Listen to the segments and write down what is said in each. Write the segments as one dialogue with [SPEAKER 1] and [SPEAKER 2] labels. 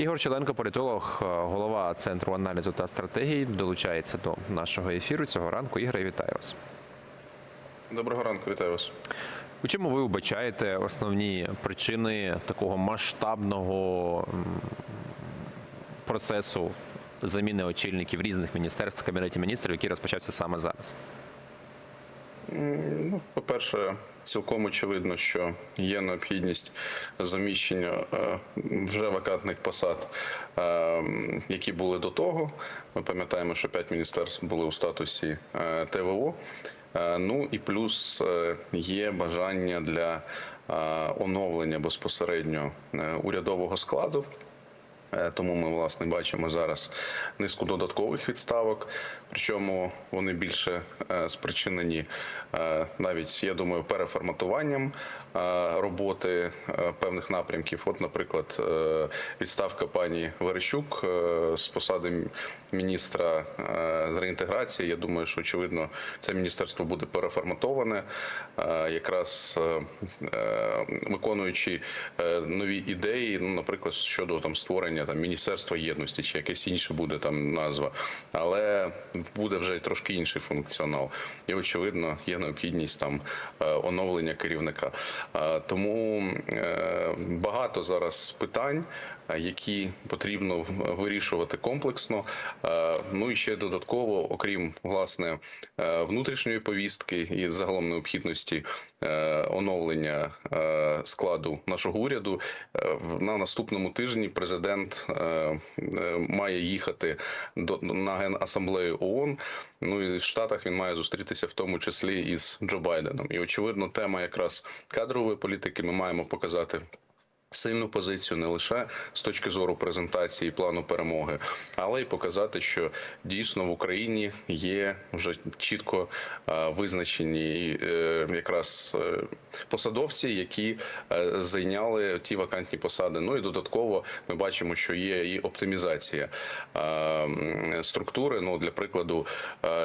[SPEAKER 1] Ігор Челенко, політолог, е, голова центру аналізу та стратегії, долучається до нашого ефіру цього ранку. Ігоре, вітаю вас.
[SPEAKER 2] Доброго ранку, вітаю вас.
[SPEAKER 1] У чому ви вбачаєте основні причини такого масштабного процесу заміни очільників різних міністерств кабінетів міністрів, який розпочався саме зараз?
[SPEAKER 2] По-перше, цілком очевидно, що є необхідність заміщення е, вже вакантних посад, е, які були до того. Ми пам'ятаємо, що п'ять міністерств були у статусі е, ТВО. Ну і плюс є бажання для оновлення безпосередньо урядового складу. Е, Тому ми власне бачимо зараз низку додаткових відставок. Причому вони більше е, спричинені е, навіть, я думаю, переформатуванням роботи певних напрямків. От, наприклад, відставка пані Верещук з посади міністра з реінтеграції. Я думаю, що очевидно це міністерство буде переформатоване, якраз виконуючи нові ідеї, ну, наприклад, щодо там створення там міністерства єдності чи якесь інше буде там назва, але буде вже трошки інший функціонал. І очевидно, є необхідність там е, оновлення керівника. Е, Тому е, багато зараз питань. Які потрібно вирішувати комплексно, ну і ще додатково, окрім власне внутрішньої повістки і загалом необхідності оновлення складу нашого уряду, на наступному тижні президент е, е, має їхати до на генасамблею ООН. Ну і в Штатах він має зустрітися в тому числі із Джо Байденом. І очевидно, тема якраз кадрової політики. Ми маємо показати. Сильну позицію не лише з точки зору презентації плану перемоги, але й показати, що дійсно в Україні є вже чітко е, визначені е, якраз е, посадовці, які зайняли ті вакантні посади. Ну і додатково ми бачимо, що є і оптимізація структури. Ну для прикладу,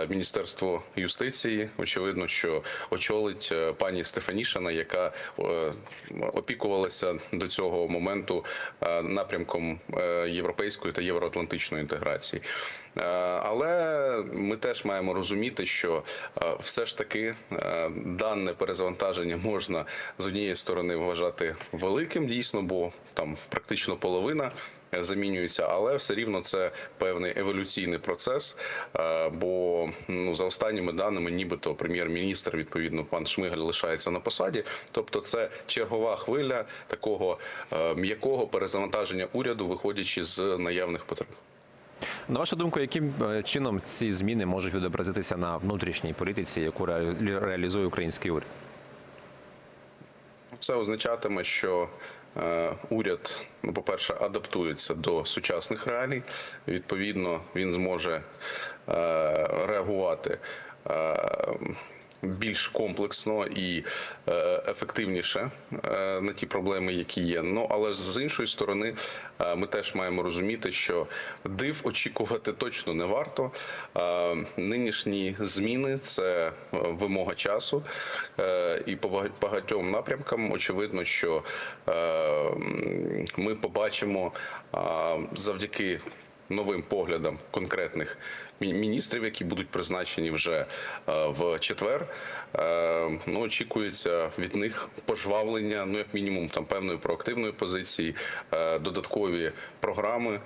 [SPEAKER 2] Міністерство юстиції очевидно, що очолить пані Стефанішина, яка опікувалася до цього моменту е, напрямком е, європейської та євроатлантичної інтеграції. Е, Але ми теж маємо розуміти, що все ж таки дане перезавантаження можна з однієї сторони вважати великим, дійсно, бо там практично половина. Е, Замінюється, але все рівно це певний еволюційний процес. е, Бо ну за останніми даними, нібито прем'єр-міністр, відповідно, пан Шмигаль лишається на посаді. Тобто, це чергова хвиля такого е, м'якого перезавантаження уряду, виходячи з наявних потреб.
[SPEAKER 1] На вашу думку, яким чином ці зміни можуть відобразитися на внутрішній політиці, яку реалізує український уряд?
[SPEAKER 2] Це означатиме, що уряд, ну, по-перше, адаптується до сучасних реалій. Відповідно, він зможе е, реагувати. Більш комплексно і е, ефективніше е, на ті проблеми, які є. Ну але з іншої сторони, е, ми теж маємо розуміти, що див очікувати точно не варто. Нинішні зміни це вимога часу, і по бага- багатьом напрямкам очевидно, що ми побачимо завдяки новим поглядам конкретних міністрів, які будуть призначені вже е, в четвер. Е, Ну, очікується від них пожвавлення, ну як мінімум, там певної проактивної позиції, е, додаткові програми.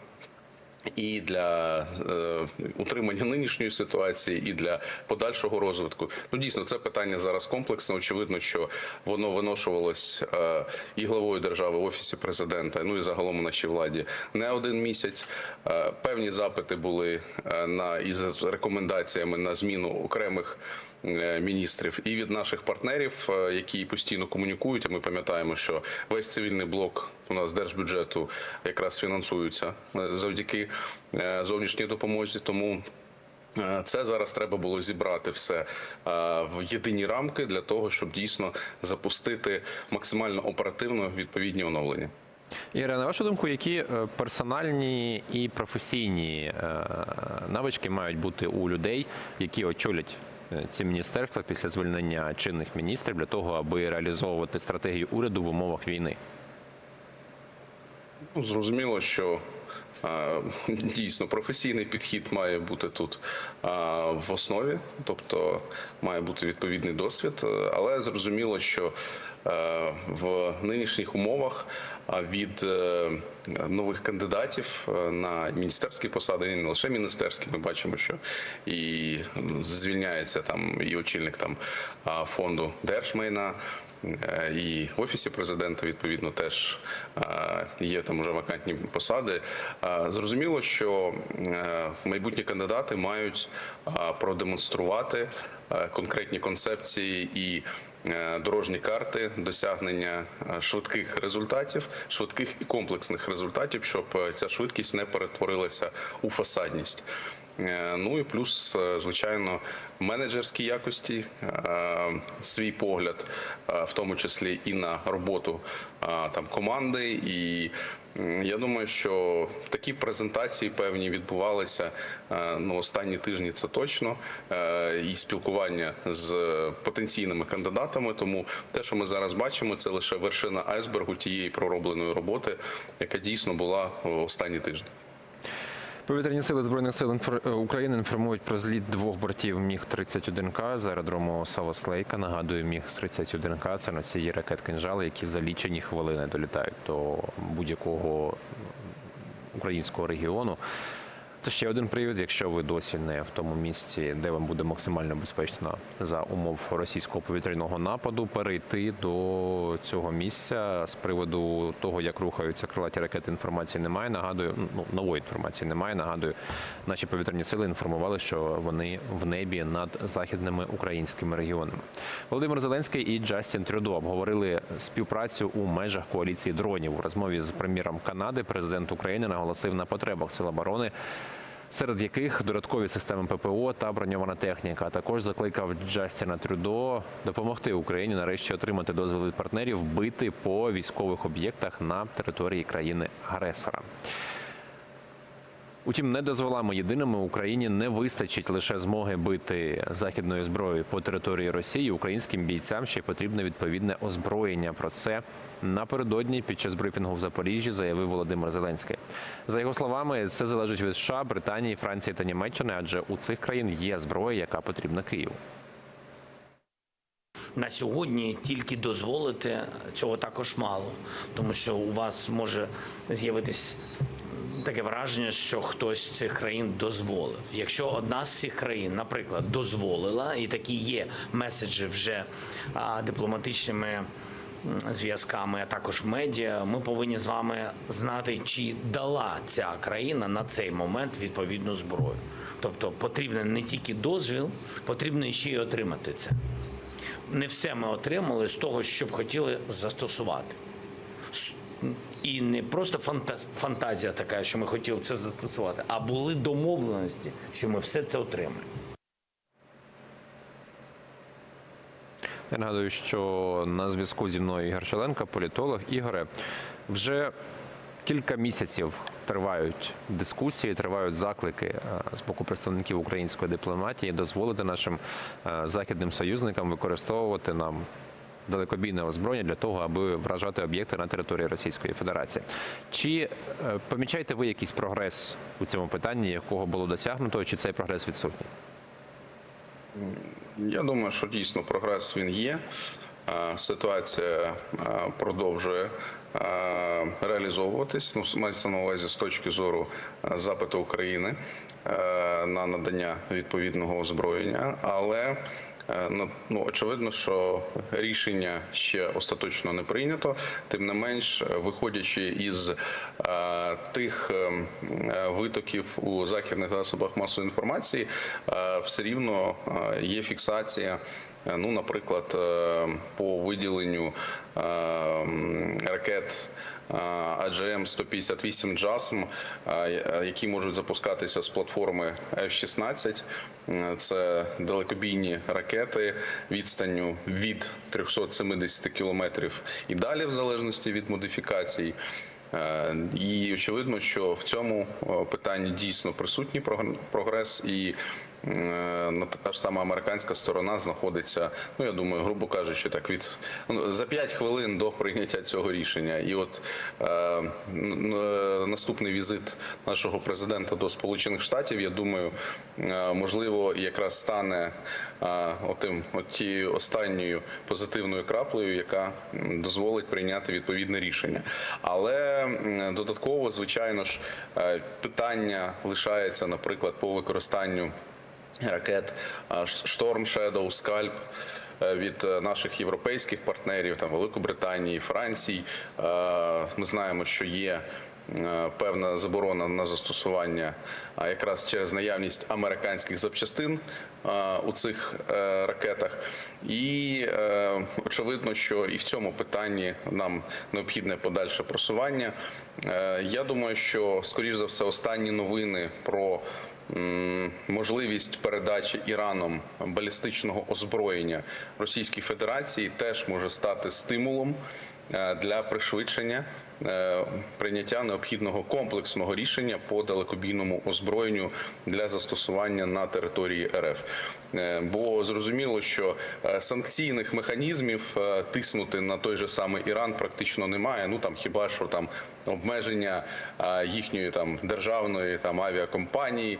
[SPEAKER 2] І для е, утримання нинішньої ситуації, і для подальшого розвитку. Ну дійсно, це питання зараз комплексне. Очевидно, що воно виношувалось е, і главою держави в офісі президента, ну і загалом у нашій владі не один місяць. Е, певні запити були е, на із рекомендаціями на зміну окремих. Е, Міністрів і від наших партнерів, е, які постійно комунікують. А ми пам'ятаємо, що весь цивільний блок у нас держбюджету якраз фінансується е, завдяки зовнішній допомозі. Тому це зараз треба було зібрати все в єдині рамки для того, щоб дійсно запустити максимально оперативно відповідні оновлення.
[SPEAKER 1] Іра, на вашу думку, які персональні і професійні навички мають бути у людей, які очолять ці міністерства після звільнення чинних міністрів для того, аби реалізовувати стратегію уряду в умовах війни?
[SPEAKER 2] Ну, зрозуміло, що дійсно професійний підхід має бути тут в основі, тобто має бути відповідний досвід, але зрозуміло, що в нинішніх умовах від е, нових кандидатів е, на міністерські посади, і не лише міністерські, ми бачимо, що і звільняється там і очільник там фонду держмайна. Е, І в офісі президента відповідно теж е, є там уже вакантні посади. Е, Зрозуміло, що майбутні кандидати мають продемонструвати конкретні концепції і дорожні карти досягнення швидких результатів, швидких і комплексних результатів, щоб ця швидкість не перетворилася у фасадність. Е, Ну і плюс, е, звичайно, менеджерські якості, е, свій погляд, в тому числі і на роботу там команди. І я думаю, що такі презентації певні відбувалися ну, останні тижні. Це точно і спілкування з потенційними кандидатами. Тому те, що ми зараз бачимо, це лише вершина айсбергу тієї проробленої роботи, яка дійсно була останні тижні.
[SPEAKER 1] Повітряні сили збройних сил е, України інформують про зліт двох бортів Міг 31 к з аеродрому Савослейка. Нагадую, Міг 31 к це носії ракет кинжали, які за лічені хвилини долітають до будь-якого українського регіону. Це ще один привід, якщо ви досі не в тому місці, де вам буде максимально безпечно за умов російського повітряного нападу, перейти до цього місця з приводу того, як рухаються крилаті ракети. Інформації немає. Нагадую, ну нової інформації немає. Нагадую, наші повітряні сили інформували, що вони в небі над західними українськими регіонами. Володимир Зеленський і Джастін Трюдо обговорили співпрацю у межах коаліції дронів у розмові з прем'єром Канади. Президент України наголосив на потребах сил оборони серед яких додаткові системи ППО та броньована техніка. Також закликав Джастіна Трюдо допомогти Україні нарешті отримати дозвіл від партнерів бити по військових об'єктах на території країни-агресора. Утім, не дозволами єдиними Україні не вистачить лише змоги бити західною зброєю по території Росії. Українським бійцям ще потрібне відповідне озброєння. Про це напередодні під час брифінгу в Запоріжжі заявив Володимир Зеленський. За його словами, це залежить від США, Британії, Франції та Німеччини, адже у цих країн є зброя, яка потрібна Києву.
[SPEAKER 3] на сьогодні тільки дозволити цього також мало, тому що у вас може з'явитись таке враження, що хтось з цих країн дозволив. Якщо одна з цих країн, наприклад, дозволила, і такі є меседжі вже дипломатичними зв'язками, а також медіа, ми повинні з вами знати, чи дала ця країна на цей момент відповідну зброю. Тобто потрібен не тільки дозвіл, потрібно ще й отримати це не все ми отримали з того, що б хотіли застосувати. І не просто фанта- фантазія така, що ми хотіли це застосувати, а були домовленості, що ми все це отримаємо.
[SPEAKER 1] Я нагадую, що на зв'язку зі мною Ігор Шаленко, політолог. Ігоре, вже кілька місяців тривають дискусії, тривають заклики е, з боку представників української дипломатії дозволити нашим е, західним союзникам використовувати нам. Далекобійне озброєння для того, аби вражати об'єкти на території Російської Федерації. Чи е, помічаєте ви якийсь прогрес у цьому питанні, якого було досягнуто, чи цей прогрес відсутній?
[SPEAKER 2] Я думаю, що дійсно прогрес він є. Е, Ситуація е, продовжує реалізовуватись. Ну, мається на увазі з точки зору запиту України на надання відповідного озброєння, але ну, ну, очевидно, що рішення ще остаточно не прийнято. Тим не менш, е, виходячи із е, тих е, е, витоків у західних засобах масової інформації, е, все рівно е, є фіксація. е, Ну, наприклад, е, по виділенню е, м, ракет AGM 158 JASM, які можуть запускатися з платформи F-16. Е, Це далекобійні ракети відстанню від 370 кілометрів і далі, в залежності від модифікацій. І очевидно, що в цьому питанні дійсно присутній прогр- прогрес, і е, на та ж сама американська сторона знаходиться, ну я думаю, грубо кажучи, так від ну, за 5 хвилин до прийняття цього рішення. І от е, е, наступний візит нашого президента до Сполучених Штатів, я думаю, е, можливо, якраз стане отим, от тією останньою позитивною краплею, яка дозволить прийняти відповідне рішення. Але додатково, звичайно ж, питання лишається, наприклад, по використанню ракет Шторм Shadow, Скальп від е, наших європейських партнерів, там Великобританії, Франції. Е, Ми знаємо, що є. е, Певна заборона на застосування якраз через наявність американських запчастин у цих ракетах, і очевидно, що і в цьому питанні нам необхідне подальше просування. Я думаю, що скоріш за все останні новини про можливість передачі Іраном балістичного озброєння Російській Федерації теж може стати стимулом е, для пришвидшення е, прийняття необхідного комплексного рішення по далекобійному озброєнню для застосування на території РФ. Е, Бо зрозуміло, що санкційних механізмів тиснути на той же самий Іран практично немає. Ну там хіба що там обмеження їхньої там державної там авіакомпанії.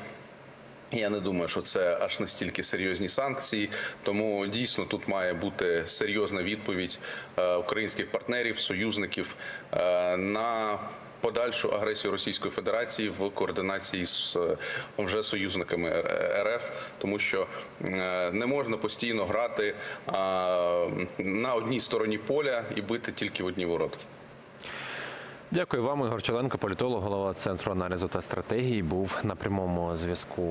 [SPEAKER 2] Я не думаю, що це аж настільки серйозні санкції. Тому дійсно тут має бути серйозна відповідь е, українських партнерів, союзників е, на подальшу агресію Російської Федерації в координації з е, вже союзниками РФ, тому що не можна постійно грати на одній стороні поля і бити тільки в одні воротки.
[SPEAKER 1] Дякую вам, Ігор Челенко, політолог, голова центру аналізу та стратегії, був на прямому зв'язку